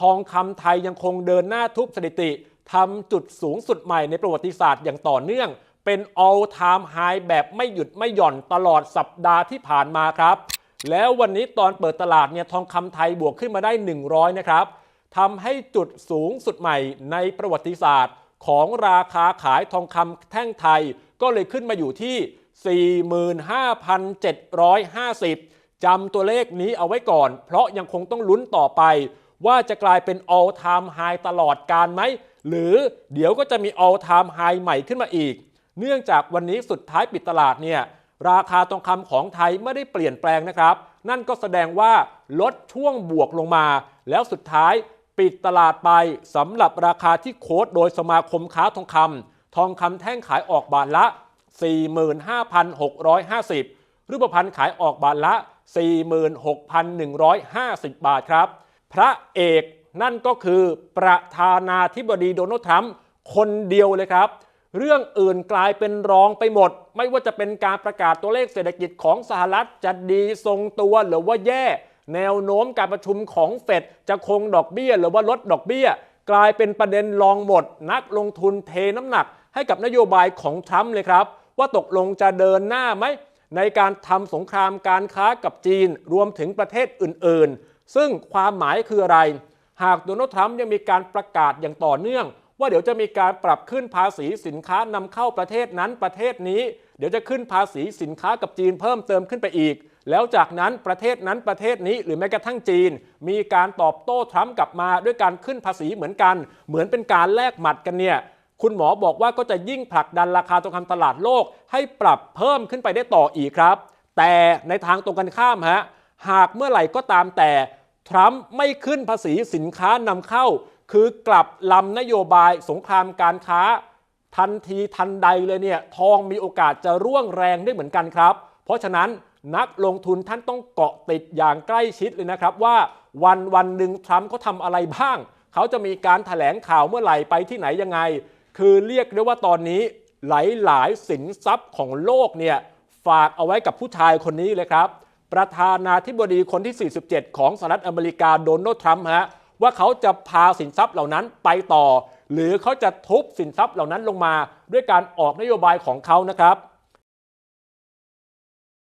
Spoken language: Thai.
ทองคำไทยยังคงเดินหน้าทุบสถิติทำจุดสูงสุดใหม่ในประวัติศาสตร์อย่างต่อเนื่อง เป็น all time high แบบไม่หยุดไม่หย่อนตลอดสัปดาห์ที่ผ่านมาครับ แล้ววันนี้ตอนเปิดตลาดเนี่ยทองคำไทยบวกขึ้นมาได้ 100 นะครับทำให้จุดสูงสุดใหม่ในประวัติศาสตร์ ของราคาขายทองคำแท่งไทย ก็เลยขึ้นมาอยู่ที่ 45,750จำตัวเลขนี้เอาไว้ก่อน เพราะยังคงต้องลุ้นต่อไป ว่าจะกลายเป็น all time high ตลอดการไหม หรือเดี๋ยวก็จะมี all time high ใหม่ขึ้นมาอีก เนื่องจากวันนี้สุดท้ายปิดตลาดเนี่ยราคาทองคำของไทยไม่ได้เปลี่ยนแปลงนะครับ นั่นก็แสดงว่าลดช่วงบวกลงมา แล้วสุดท้ายปิดตลาดไปสำหรับราคาที่โค้ดโดยสมาคมค้าทองคำทองคำแท่งขายออกบาทละ 45,650 รูปพรรณขายออกบาทละ 46,150 บาทครับ พระเอกนั่นก็คือประธานาธิบดีโดนัลด์ทรัมป์คนเดียวเลยครับ เรื่องอื่นกลายเป็นรองไปหมด ไม่ว่าจะเป็นการประกาศตัวเลขเศรษฐกิจของสหรัฐจะดีทรงตัวหรือว่าแย่ แนวโน้มการประชุมของเฟดจะคงดอกเบี้ย หรือว่าลดดอกเบี้ย กลายเป็นประเด็นรองหมด นักลงทุนเทน้ำหนัก ให้กับนโยบายของทรัมป์เลยครับ ว่าตกลงจะเดินหน้าไหมในการทำสงครามการค้ากับจีนรวมถึงประเทศอื่นๆ ซึ่งความหมายคืออะไร หากโดนัลด์ทรัมป์ยังมีการประกาศอย่างต่อเนื่อง ว่าเดี๋ยวจะมีการปรับขึ้นภาษีสินค้านำเข้าประเทศนั้นประเทศนี้ เดี๋ยวจะขึ้นภาษีสินค้ากับจีนเพิ่มเติมขึ้นไปอีก แล้วจากนั้นประเทศนั้นประเทศนี้หรือแม้กระทั่งจีน มีการตอบโต้ทรัมป์กลับมาด้วยการขึ้นภาษีเหมือนกัน เหมือนเป็นการแลกหมัดกันเนี่ยคุณหมอบอกว่าก็จะยิ่งผลักดันราคาทองคำตลาดโลก ให้ปรับเพิ่มขึ้นไปได้ต่ออีกครับ แต่ในทางตรงกันข้ามฮะ หากเมื่อไหร่ก็ตามแต่ ทรัมป์ไม่ขึ้นภาษีสินค้านำเข้า คือกลับลำนโยบายสงครามการค้า ทันทีทันใดเลยเนี่ยทองมีโอกาสจะร่วงแรงได้เหมือนกันครับ เพราะฉะนั้นนักลงทุนท่านต้องเกาะติดอย่างใกล้ชิดเลยนะครับว่าวันวันหนึ่งทรัมป์เขาทำอะไรบ้าง เขาจะมีการถแถลงข่าวเมื่อไหร่ไปที่ไหนยังไง คือเรียกได้ว่าตอนนี้หลายๆสินทรัพย์ของโลกเนี่ยฝากเอาไว้กับผู้ชายคนนี้เลยครับ ประธานาธิบดีคนที่ 47 ของสหรัฐอเมริกาโดนัลด์ทรัมป์ฮะว่าเขาจะพาสินทรัพย์เหล่านั้นไปต่อ หรือเขาจะทุบสินทรัพย์เหล่านั้นลงมา ด้วยการออกนโยบายของเขานะครับ